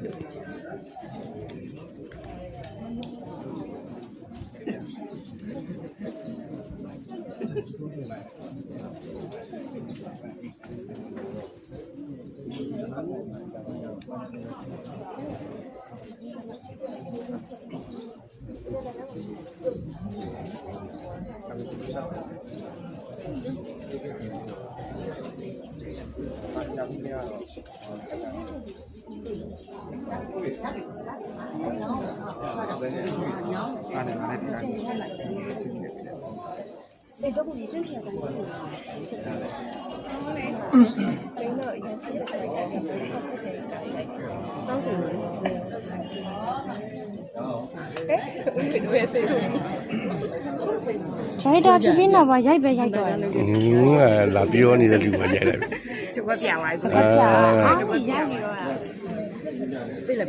Gracias. 对，都不比真铁的。没有以前吃的当主人。哎，我也是。 ရိုက်တာဖြစ်ဖြစ်တော့ပါရိုက်ပဲရိုက်တော့တယ် ဟင်းလာပြောနေတဲ့လူပဲရိုက်လိုက်ပြီ 这个变完，这 အာ အား 为了